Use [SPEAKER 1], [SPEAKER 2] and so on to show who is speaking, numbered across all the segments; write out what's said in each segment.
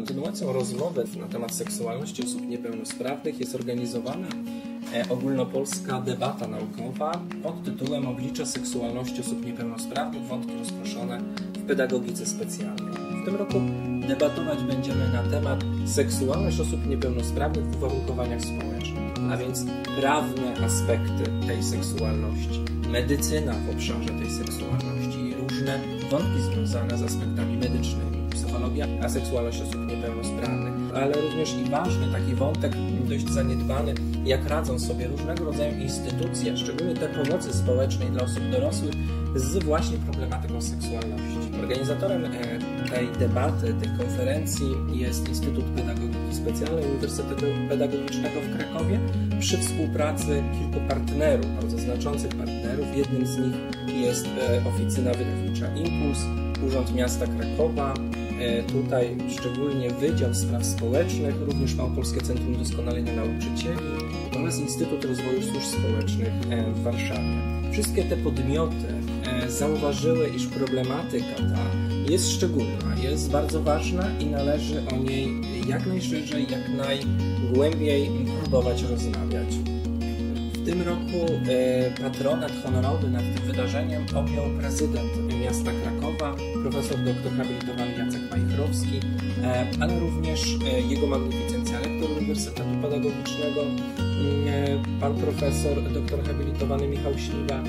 [SPEAKER 1] Kontynuacją rozmowy na temat seksualności osób niepełnosprawnych jest organizowana e, ogólnopolska debata naukowa pod tytułem Oblicze seksualności osób niepełnosprawnych wątki rozproszone w pedagogice specjalnej. W tym roku debatować będziemy na temat seksualność osób niepełnosprawnych w uwarunkowaniach społecznych, a więc prawne aspekty tej seksualności, medycyna w obszarze tej seksualności i różne wątki związane z aspektami medycznymi, psychologia, a seksualność osób niepełnosprawnych, ale również i ważny taki wątek dość zaniedbany, jak radzą sobie różnego rodzaju instytucje, szczególnie te pomocy społecznej dla osób dorosłych, z właśnie problematyką seksualności. Organizatorem e, tej debaty, tej konferencji jest Instytut Pedagogiki Specjalnej Uniwersytetu Pedagogicznego w Krakowie przy współpracy kilku partnerów, bardzo znaczących partnerów. Jednym z nich jest e, oficyna wydawnicza Impuls, Urząd Miasta Krakowa, e, tutaj szczególnie Wydział Spraw Społecznych, również Małopolskie Centrum Doskonalenia Nauczycieli oraz Instytut Rozwoju Służb Społecznych w Warszawie. Wszystkie te podmioty zauważyły, iż problematyka ta jest szczególna, jest bardzo ważna i należy o niej jak najszerzej, jak najgłębiej próbować rozmawiać. W tym roku e, patronat honorowy nad tym wydarzeniem objął prezydent miasta Krakowa, profesor dr habilitowany Jacek Majchrowski, e, ale również e, jego magnificencja rektor Uniwersytetu Pedagogicznego, pan profesor dr habilitowany Michał Śliwa,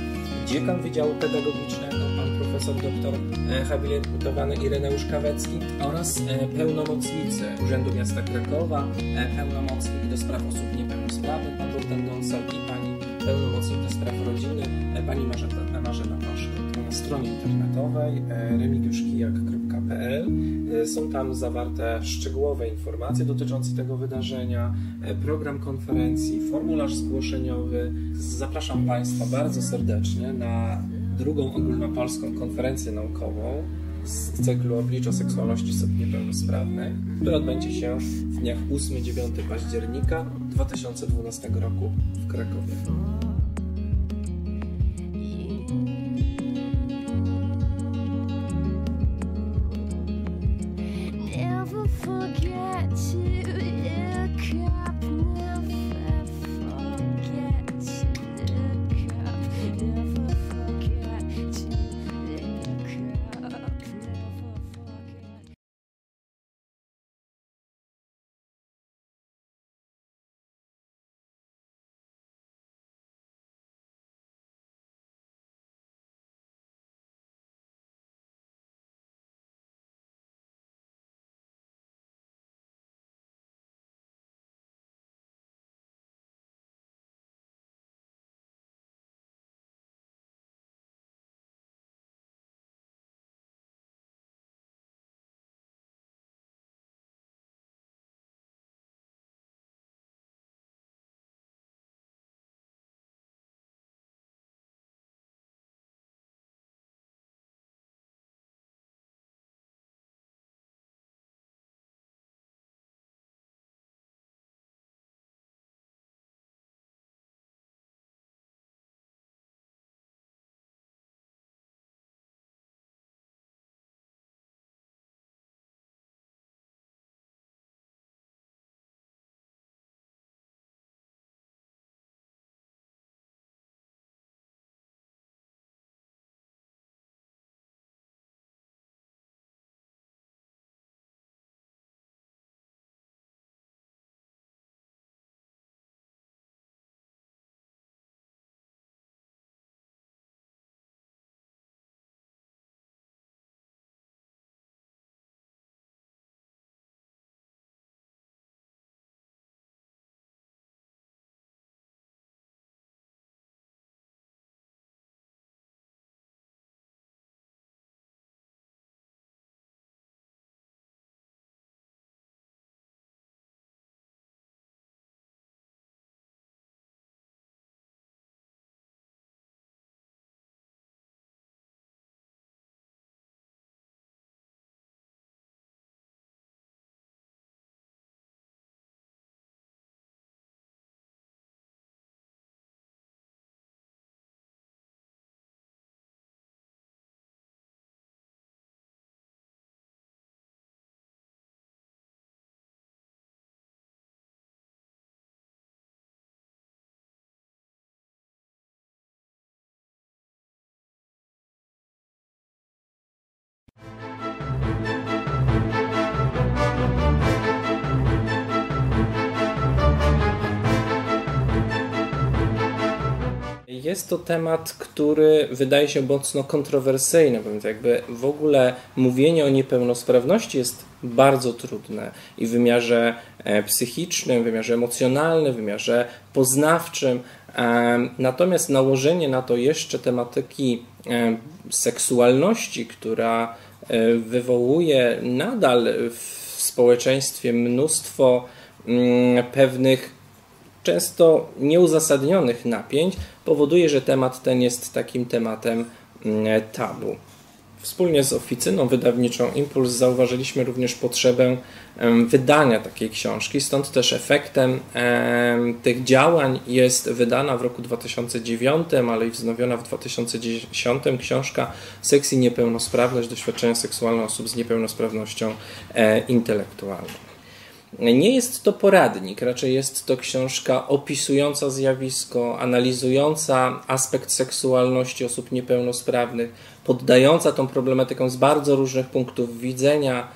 [SPEAKER 1] dziekan Wydziału Pedagogicznego, profesor dr habilitowany Ireneusz Kawecki oraz pełnomocnicy Urzędu Miasta Krakowa, pełnomocnik do spraw osób niepełnosprawnych, pan Bogdan Donsal i pani pełnomocnik do spraw rodziny, pani Marzena, Marzena Paszkot. Na stronie internetowej remigiuszkijak.pl są tam zawarte szczegółowe informacje dotyczące tego wydarzenia, program konferencji, formularz zgłoszeniowy. Zapraszam Państwa bardzo serdecznie na drugą ogólnopolską konferencję naukową z cyklu Obliczo seksualności osób niepełnosprawnych, która odbędzie się w dniach 8-9 października 2012 roku w Krakowie. Jest to temat, który wydaje się mocno kontrowersyjny, więc jakby w ogóle mówienie o niepełnosprawności jest bardzo trudne i w wymiarze e, psychicznym, wymiarze emocjonalnym, wymiarze poznawczym. Natomiast nałożenie na to jeszcze tematyki seksualności, która wywołuje nadal w społeczeństwie mnóstwo mm, pewnych często nieuzasadnionych napięć powoduje, że temat ten jest takim tematem mm, tabu. Wspólnie z oficyną wydawniczą Impuls zauważyliśmy również potrzebę wydania takiej książki, stąd też efektem tych działań jest wydana w roku 2009, ale i wznowiona w 2010 książka Seks i niepełnosprawność, doświadczenia seksualne osób z niepełnosprawnością e, intelektualną. Nie jest to poradnik, raczej jest to książka opisująca zjawisko, analizująca aspekt seksualności osób niepełnosprawnych, poddająca tą problematykę z bardzo różnych punktów widzenia.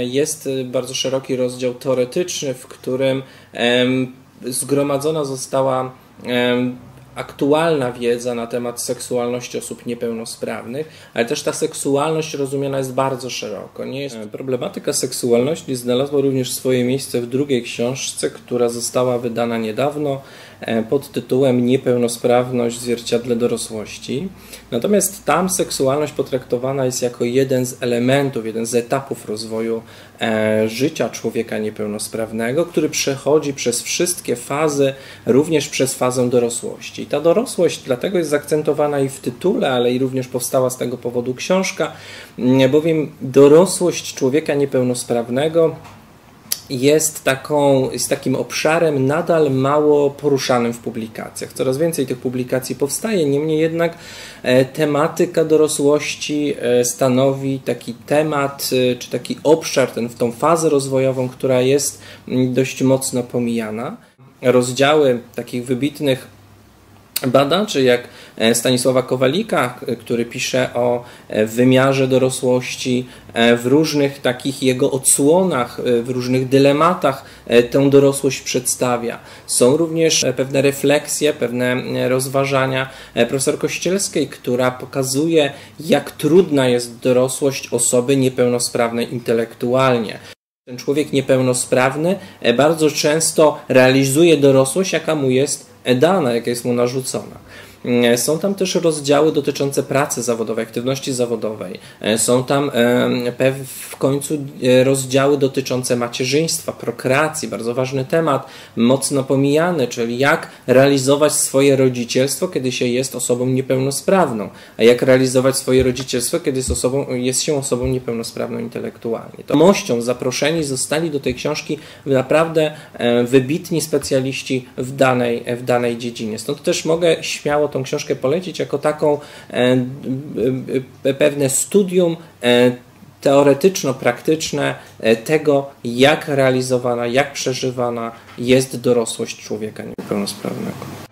[SPEAKER 1] Jest bardzo szeroki rozdział teoretyczny, w którym zgromadzona została aktualna wiedza na temat seksualności osób niepełnosprawnych, ale też ta seksualność rozumiana jest bardzo szeroko. Nie jest... Problematyka seksualności znalazła również swoje miejsce w drugiej książce, która została wydana niedawno e, pod tytułem Niepełnosprawność w zwierciadle dorosłości. Natomiast tam seksualność potraktowana jest jako jeden z elementów, jeden z etapów rozwoju e, życia człowieka niepełnosprawnego, który przechodzi przez wszystkie fazy, również przez fazę dorosłości. I ta dorosłość dlatego jest zaakcentowana i w tytule, ale i również powstała z tego powodu książka, bowiem dorosłość człowieka niepełnosprawnego jest, taką, jest takim obszarem nadal mało poruszanym w publikacjach. Coraz więcej tych publikacji powstaje, niemniej jednak e, tematyka dorosłości e, stanowi taki temat, e, czy taki obszar, ten, tą fazę rozwojową, która jest dość mocno pomijana. Rozdziały takich wybitnych badaczy jak e, Stanisława Kowalika, który pisze o e, wymiarze dorosłości e, w różnych takich jego odsłonach, w różnych dylematach tę dorosłość przedstawia. Są również pewne refleksje, pewne rozważania profesor Kościelskiej, która pokazuje, jak trudna jest dorosłość osoby niepełnosprawnej intelektualnie. Ten człowiek niepełnosprawny bardzo często realizuje dorosłość, jaka mu jest dana, jaka jest mu narzucona. E, są tam też rozdziały dotyczące pracy zawodowej, aktywności zawodowej. E, są tam e, w końcu rozdziały dotyczące macierzyństwa, prokreacji, bardzo ważny temat, mocno pomijany, czyli jak realizować swoje rodzicielstwo, kiedy się jest osobą niepełnosprawną, a jak realizować swoje rodzicielstwo, kiedy jest, osobą, jest się osobą niepełnosprawną intelektualnie. To mością zaproszeni zostali do tej książki naprawdę wybitni specjaliści w danej, w danej dziedzinie. Stąd też mogę śmiało tą książkę polecić jako taką e, e, pewne studium e, teoretyczno-praktyczne tego, jak realizowana, jak przeżywana jest dorosłość człowieka niepełnosprawnego.